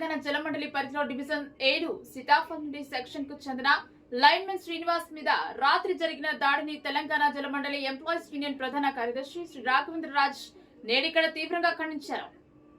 తెలంగాణ జలమండలి పరిధిలో డివిజన్ ఏడు సీతాఫల్ నుండి సెక్షన్కు చెందిన లైన్మెన్ శ్రీనివాస్ మీద రాత్రి జరిగిన దాడిని తెలంగాణ జలమండలి ఎంప్లాయీస్ యూనియన్ ప్రధాన కార్యదర్శి శ్రీ రాఘవేంద్ర రాజ్ నేడిక్కడ తీవ్రంగా ఖండించారు.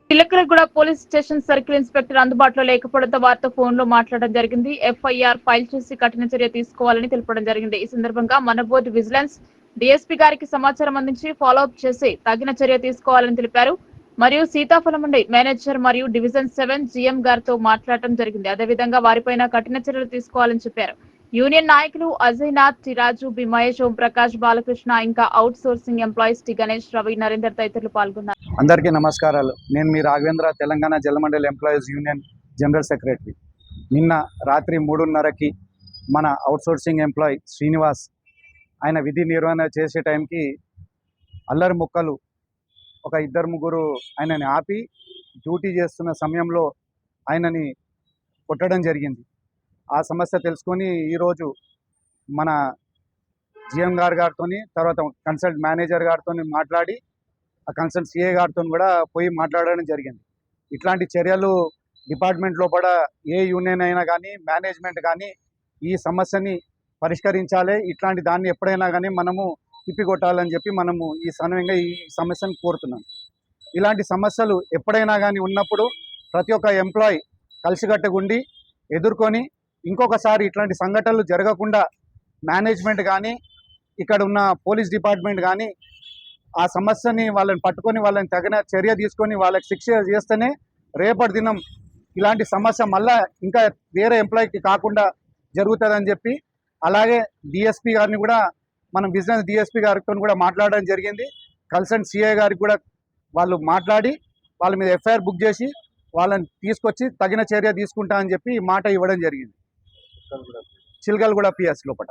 Tilakaraguda police station circle inspector అందుబాటులో లేకపోవడంతో వారితో ఫోన్లో మాట్లాడడం జరిగింది. ఎఫ్ఐఆర్ ఫైల్ చేసి కఠిన చర్య తీసుకోవాలని తెలపడం జరిగింది. ఈ సందర్భంగా మన బోర్డు విజిలెన్స్ డిఎస్పీ గారికి సమాచారం అందించి ఫాలో అప్ చేసి తగిన చర్య తీసుకోవాలని తెలిపారు. మరియు సీతాఫలముండి మేనేజర్ మరియు డివిజన్ సెవెన్ జిఎం గారితో మాట్లాడటం జరిగింది. అదేవిధంగా వారిపైన కఠిన చర్యలు తీసుకోవాలని చెప్పారు. యూనియన్ నాయకులు అజయ్ నాథ్ చిరాజు బి మహేష్ ఓం ప్రకాష్ బాలకృష్ణ ఇంకా outsourcing employees T Ganesh Ravi Narender తదితరులు పాల్గొన్నారు. అందరికీ నమస్కారాలు. నేను మీ Raghavendra Telangana Jalamandali employees union general secretary నిన్న రాత్రి మూడున్నరకి మన అవుట్ సోర్సింగ్ ఎంప్లాయీ శ్రీనివాస్ ఆయన విధి నిర్వహణ చేసే టైంకి అల్లరి ముక్కలు ఒక ఇద్దరు ముగ్గురు ఆయనని ఆపి డ్యూటీ చేస్తున్న సమయంలో ఆయనని కొట్టడం జరిగింది. ఆ సమస్య తెలుసుకొని ఈరోజు మన జిఎం గారు గారితో తర్వాత కన్సల్ట్ మేనేజర్ గారితో మాట్లాడి ఆ కన్సల్ట్ సిఏ గారితో కూడా పోయి మాట్లాడడం జరిగింది. ఇట్లాంటి చర్యలు డిపార్ట్మెంట్ లోపల ఏ యూనియన్ అయినా కానీ మేనేజ్మెంట్ కానీ ఈ సమస్యని పరిష్కరించాలి. ఇట్లాంటి దాన్ని ఎప్పుడైనా కానీ మనము తిప్పికొట్టాలని చెప్పి మనము ఈ సమయంగా ఈ సమస్యను కోరుతున్నాం. ఇలాంటి సమస్యలు ఎప్పుడైనా కానీ ఉన్నప్పుడు ప్రతి ఒక్క ఎంప్లాయీ కలిసికట్టుగుండి ఎదుర్కొని ఇంకొకసారి ఇట్లాంటి సంఘటనలు జరగకుండా మేనేజ్మెంట్ కానీ ఇక్కడ ఉన్న పోలీస్ డిపార్ట్మెంట్ కానీ ఆ సమస్యని వాళ్ళని పట్టుకొని వాళ్ళని తగిన చర్య తీసుకొని వాళ్ళకి శిక్ష చేస్తేనే రేపటి దినం ఇలాంటి సమస్య మళ్ళా ఇంకా వేరే ఎంప్లాయీకి కాకుండా జరుగుతుందని చెప్పి అలాగే డిఎస్పీ గారిని కూడా మనం బిజినెస్ డిఎస్పి గారితో కూడా మాట్లాడడం జరిగింది. కన్సర్న్ సిఐ గారికి కూడా వాళ్ళు మాట్లాడి వాళ్ళ మీద ఎఫ్ఐఆర్ బుక్ చేసి వాళ్ళని తీసుకొచ్చి తగిన చర్య తీసుకుంటా అని చెప్పి ఈ మాట ఇవ్వడం జరిగింది. చిల్కల్ కూడా పిఎస్ లోపల